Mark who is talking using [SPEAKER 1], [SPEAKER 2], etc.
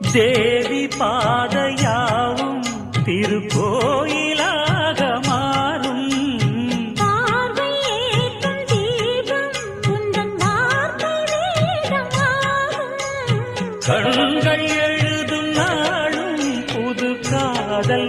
[SPEAKER 1] தேவி பாதையாவும் திருக்கோயிலாக மாறும். கண்கள் எழுதும் நாளும் புது காதல்